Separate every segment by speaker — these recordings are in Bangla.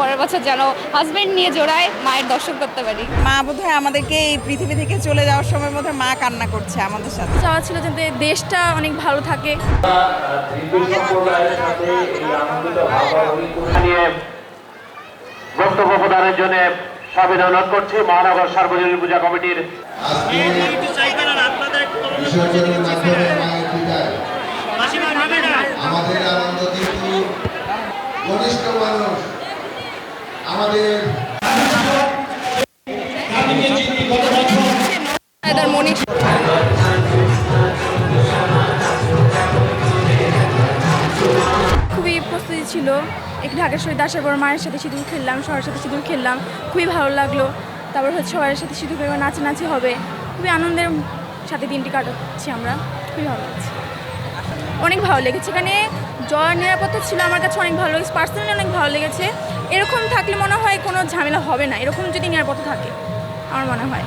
Speaker 1: পরের বছর যেন হাজবেন্ড নিয়ে জোড়ায় মায়ের দর্শন করতে পারি
Speaker 2: মা বোধহয় আমাদেরকে এই পৃথিবী থেকে চলে যাওয়ার সময় বোধহয় মা কান্না করছে আমাদের সাথে।
Speaker 3: চাওয়া ছিল যাতে দেশটা অনেক ভালো থাকে।
Speaker 4: বক্তব্য প্রদানের জন্য সাবিনা অনুরোধ করছি মহানগর সার্বজনীন পূজা কমিটির
Speaker 5: আমাদের আনন্দ কিন্তু ঘনিষ্ঠ মানুষ আমাদের
Speaker 3: খুবই প্রস্তুতি ছিল। একটু ঢাকার শহীদ আসার পর মায়ের সাথে সিঁদুর খেললাম, সবার সাথে সিঁদুর খেললাম। খুবই ভালো লাগল। তারপর হচ্ছে সবার সাথে সিঁদুর খেলে নাচানাচি হবে। খুবই আনন্দের সাথে দিনটি কাটাচ্ছি আমরা। খুবই ভালো লাগছে। অনেক ভালো লেগেছে। এখানে জয়ের নিরাপত্তা ছিল আমার কাছে অনেক ভালো লেগেছে পার্সোনালি অনেক ভালো লেগেছে। এরকম থাকলে মনে হয় কোনো ঝামেলা হবে না এরকম যদি নিরাপত্তা থাকে আমার মনে হয়।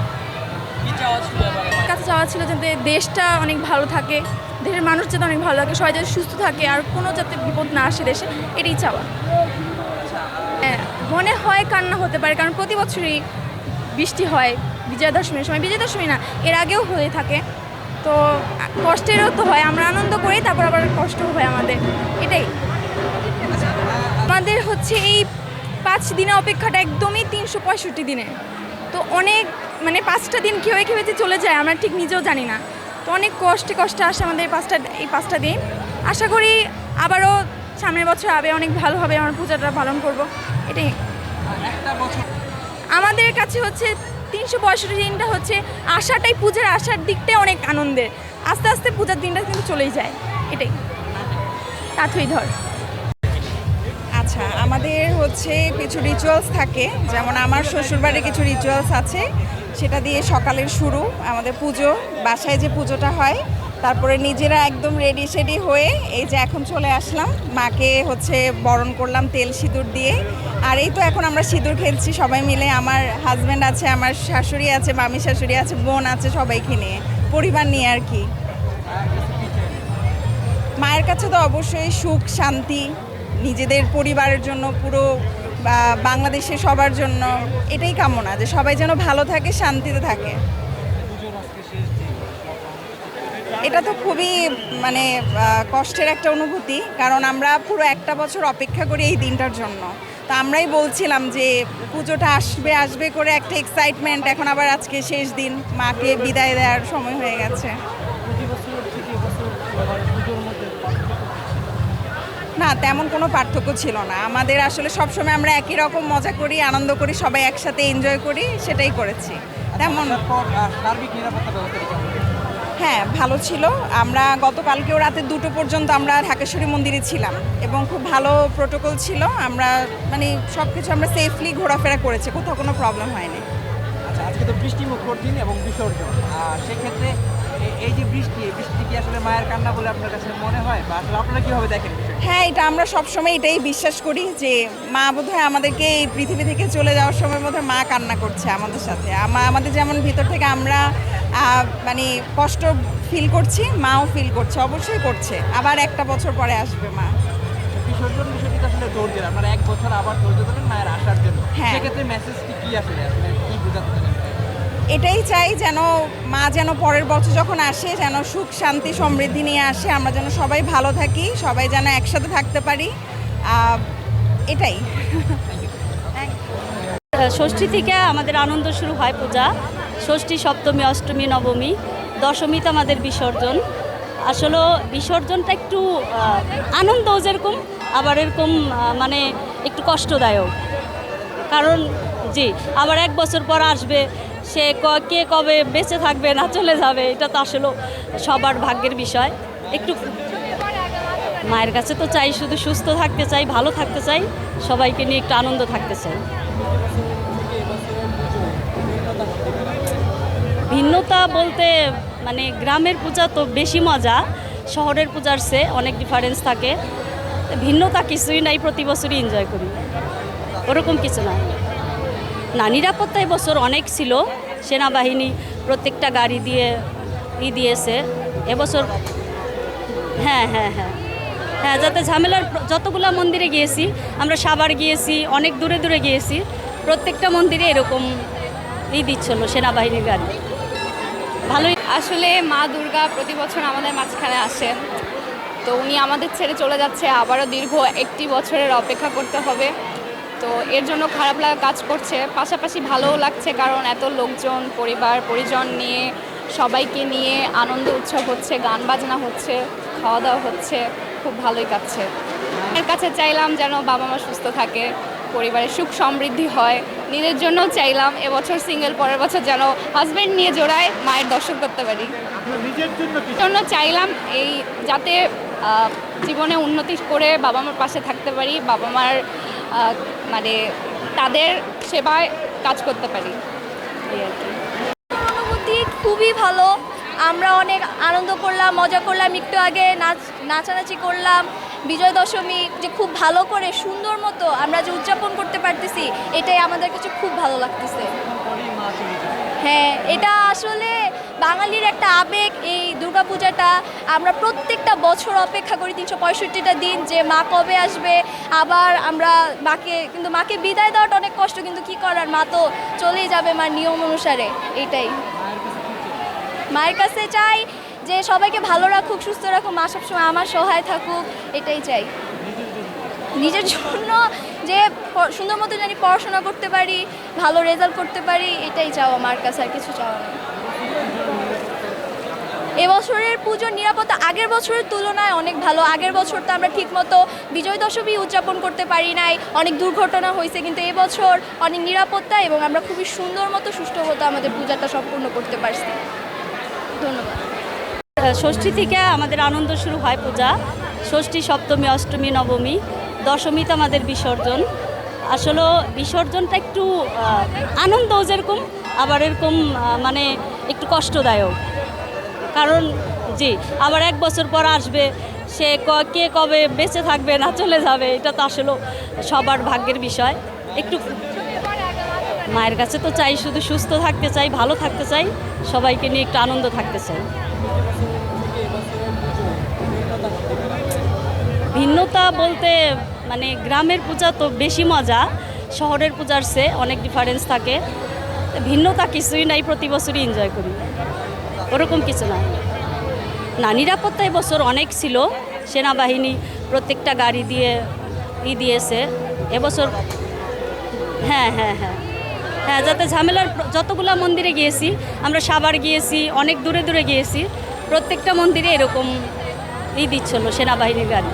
Speaker 3: আমার কাছে চাওয়া ছিল যাতে দেশটা অনেক ভালো থাকে দেশের মানুষ যাতে অনেক ভালো থাকে সবাই যাতে সুস্থ থাকে আর কোনো যাতে বিপদ না আসে দেশে এটাই চাওয়া। হ্যাঁ মনে হয় কান্না হতে পারে কারণ প্রতি বছরই বৃষ্টি হয় বিজয়া দশমীর সময় বিজয়া দশমী না এর আগেও হয়ে থাকে। তো কষ্টেরও তো হয় আমরা আনন্দ করি তারপর আবার কষ্ট হয় আমাদের। এটাই। আমাদের হচ্ছে এই পাঁচ দিনের অপেক্ষাটা একদমই তিনশো পঁয়ষট্টি দিনের তো অনেক মানে পাঁচটা দিন কীভাবে কীভাবে যে চলে যায় আমরা ঠিক নিজেও জানি না। তো অনেক কষ্টে কষ্টে আসে আমাদের পাঁচটা এই পাঁচটা দিন। আশা করি আবারও সামনের বছর আবে অনেক ভালোভাবে আমার পূজাটা পালন করব। এটাই। আমাদের কাছে হচ্ছে তিনশো পঁয়ষট্টি দিনটা হচ্ছে আশাটাই পূজার আসার দিকটাই অনেক আনন্দের। আস্তে আস্তে পূজার দিনটা কিন্তু চলেই যায়। এটাই। তাথই ধর।
Speaker 2: আচ্ছা আমাদের হচ্ছে কিছু রিচুয়ালস থাকে। যেমন আমার শ্বশুরবাড়ির কিছু রিচুয়ালস আছে। সেটা দিয়ে সকালের শুরু, আমাদের পুজো, বাসায় যে পুজোটা হয়, তারপরে নিজেরা একদম রেডি সেডি হয়ে এই যে এখন চলে আসলাম, মাকে হচ্ছে বরণ করলাম তেল সিঁদুর দিয়ে। আর এই তো এখন আমরা সিঁদুর খেলছি, সবাই মিলে। আমার হাজব্যান্ড আছে, আমার শাশুড়ি আছে, মামি শাশুড়ি আছে, বোন আছে সবাইকে নিয়ে, পরিবার নিয়ে আর কি। মায়ের কাছে তো অবশ্যই সুখ, শান্তি, নিজেদের পরিবারের জন্য পুরো বাংলাদেশে সবার জন্য এটাই কামনা, যে সবাই যেন ভালো থাকে, শান্তিতে থাকে। এটা তো খুবই মানে কষ্টের একটা অনুভূতি, কারণ আমরা পুরো একটা বছর অপেক্ষা করি এই দিনটার জন্য। তো আমরাই বলছিলাম যে পুজোটা আসবে আসবে করে একটা এক্সাইটমেন্ট এখন আবার আজকে শেষ দিন মাকে বিদায় দেওয়ার সময় হয়ে গেছে। না তেমন কোনো পার্থক্য ছিল না। আমাদের আসলে সবসময় আমরা একই রকম মজা করি আনন্দ করি সবাই একসাথে এনজয় করি সেটাই করেছি। তেমন হ্যাঁ ভালো ছিল। আমরা গতকালকেও রাতে দুটো পর্যন্ত আমরা ঢাকেশ্বরী মন্দিরে ছিলাম এবং খুব ভালো প্রোটোকল ছিল। আমরা মানে সব কিছু আমরা সেফলি ঘোরাফেরা করেছি কোথাও কোনো প্রবলেম হয়নি।
Speaker 6: আচ্ছা আজকে তো বৃষ্টি মুখর দিন এবং বিসর্জন। আর সেক্ষেত্রে এই যে বৃষ্টি এই বৃষ্টি কি আসলে মায়ের কান্না বলে আপনার কাছে মনে হয়? বা আসলে আপনারা কীভাবে দেখেন
Speaker 2: হ্যাঁ এটা আমরা সবসময় এটাই বিশ্বাস করি যে মা বোধহয় আমাদেরকে এই পৃথিবী থেকে চলে যাওয়ার সময় বোধহয় মা কান্না করছে আমাদের সাথে। আমা- আমাদের যেমন ভিতর থেকে আমরা মানে কষ্ট ফিল করছি মাও ফিল করছে অবশ্যই করছে। আবার একটা বছর পরে আসবে মা।
Speaker 6: বিসর্জন বিষয়টি আসলে ধৈর্যের আপনারা এক বছর আবার ধৈর্য ধরেন মায়ের আসার জন্য।
Speaker 2: হ্যাঁ।
Speaker 6: সেক্ষেত্রে মেসেজটি কি আসলে? আসলে কি বোঝাতে চান?
Speaker 2: এটাই চাই যেন মা যেন পরের বছর যখন আসে যেন সুখ শান্তি সমৃদ্ধি নিয়ে আসে আমরা যেন সবাই ভালো থাকি সবাই যেন একসাথে থাকতে পারি। এটাই।
Speaker 7: ষষ্ঠী থেকে আমাদের আনন্দ শুরু হয় পূজা। ষষ্ঠী সপ্তমী, অষ্টমী, নবমী, দশমীতে আমাদের বিসর্জন। আসলে বিসর্জনটা একটু আনন্দও যেরকম, আবার এরকম মানে একটু কষ্টদায়ক। কারণ, জি, আবার এক বছর পর আসবে, সে কে কবে বেঁচে থাকবে না চলে যাবে, এটা তো আসলে সবার ভাগ্যের বিষয়। একটু মায়ের কাছে তো চাই, শুধু সুস্থ থাকতে চাই, ভালো থাকতে চাই, সবাইকে নিয়ে একটু আনন্দ থাকতে চাই। ভিন্নতা বলতে মানে গ্রামের পূজা তো বেশি মজা, শহরের পূজার চেয়ে অনেক ডিফারেন্স থাকে। ভিন্নতা কিছুই নাই, প্রতি বছরই এনজয় করি। ওরকম কিছু না। না, নিরাপত্তা এবছর অনেক ছিল। সেনাবাহিনী প্রত্যেকটা গাড়ি দিয়ে ই দিয়েছে। এবছর হ্যাঁ হ্যাঁ হ্যাঁ। হ্যাঁ যাতে ঝামেলার যতগুলা মন্দিরে গিয়েছি, আমরা সাবার গিয়েছি, অনেক দূরে দূরে গিয়েছি, প্রত্যেকটা মন্দিরে এরকম ই দিচ্ছিল সেনাবাহিনীর গাড়ি। ভালোই।
Speaker 1: আসলে মা দুর্গা প্রতি বছর আমাদের মাঝখানে আসেন তো উনি আমাদের ছেড়ে চলে যাচ্ছে, আবারও দীর্ঘ একটি বছরের অপেক্ষা করতে হবে। তো এর জন্য খারাপ লাগা কাজ করছে। পাশাপাশি ভালোও লাগছে কারণ এত লোকজন, পরিবার, পরিজন নিয়ে, সবাইকে নিয়ে আনন্দ উৎসব হচ্ছে, গান বাজনা হচ্ছে, খাওয়া দাওয়া হচ্ছে। খুব ভালোই কাটছে। এর কাছে চাইলাম যেন বাবা মা সুস্থ থাকে। পরিবারের সুখ সমৃদ্ধি হয়। নিজের জন্য চাইলাম এবছর সিঙ্গেল পরের বছর যেন হাজব্যান্ড নিয়ে জোড়ায় মায়ের দর্শন করতে পারি। জন্য চাইলাম এই যাতে জীবনে উন্নতি করে বাবা মার পাশে থাকতে পারি বাবা মার মানে তাদের সেবায় কাজ করতে পারি। এই আর কি।
Speaker 8: অনুভূতি খুবই ভালো। আমরা অনেক আনন্দ করলাম মজা করলাম একটু আগে নাচ নাচানাচি করলাম। বিজয় দশমী যে খুব ভালো করে, সুন্দর মতো আমরা যে উদযাপন করতে পারতেছি, এটাই আমাদের কাছে খুব ভালো লাগতেছে। হ্যাঁ এটা আসলে বাঙালির একটা আবেগ, এই দুর্গাপূজাটা আমরা প্রত্যেকটা বছর অপেক্ষা করি তিনশো পঁয়ষট্টিটা দিন যে মা কবে আসবে, আবার আমরা মাকে, কিন্তু মাকে বিদায় দেওয়াটা অনেক কষ্ট, কিন্তু কি করার? মা তো চলেই যাবে মার নিয়ম অনুসারে, এটাই। মায়ের কাছে চাই যে সবাইকে ভালো রাখুক, সুস্থ রাখুক, মা সবসময় আমার সহায় থাকুক, এটাই চাই। নিজের জন্য যে সুন্দর মতো জানি পড়াশোনা করতে পারি, ভালো রেজাল্ট করতে পারি, এটাই চাও আমার কাছে, আর কিছু চাওয়া নেই। এবছরের পুজোর নিরাপত্তা আগের বছরের তুলনায় অনেক ভালো। আগের বছর তো আমরা ঠিকমতো বিজয় দশমী উদযাপন করতে পারি নাই, অনেক দুর্ঘটনা হয়েছে, কিন্তু এবছর অনেক নিরাপত্তা এবং আমরা খুবই সুন্দর মতো সুষ্ঠু মতো আমাদের পূজাটা সম্পূর্ণ করতে পারছি। ধন্যবাদ।
Speaker 7: ষষ্ঠী থেকে আমাদের আনন্দ শুরু হয় পূজা। ষষ্ঠী, সপ্তমী, অষ্টমী, নবমী, দশমীতে আমাদের বিসর্জন। আসলে বিসর্জনটা একটু আনন্দ যেরকম, আবার এরকম মানে একটু কষ্টদায়ক। কারণ, জি, আবার এক বছর পর আসবে, সে ক- কবে বেঁচে থাকবে না চলে যাবে, এটা তো আসলে সবার ভাগ্যের বিষয়। একটু মায়ের কাছে তো চাই, শুধু সুস্থ থাকতে চাই, ভালো থাকতে চাই, সবাইকে নিয়ে একটু আনন্দ থাকতে চাই। ভিন্নতা বলতে মানে গ্রামের পূজা তো বেশি মজা, শহরের পূজার চেয়ে অনেক ডিফারেন্স থাকে। ভিন্নতা কিছুই নাই, প্রতি বছরই এনজয় করি। ওরকম কিছু না। না, নিরাপত্তা এবছর অনেক ছিল। সেনাবাহিনী প্রত্যেকটা গাড়ি দিয়ে ই দিয়েছে। এবছর হ্যাঁ হ্যাঁ হ্যাঁ। হ্যাঁ যাতে ঝামেলার যতগুলা মন্দিরে গিয়েছি, আমরা সাবার গিয়েছি, অনেক দূরে দূরে গিয়েছি, প্রত্যেকটা মন্দিরে এরকম ই দিচ্ছিল সেনাবাহিনীর গাড়ি।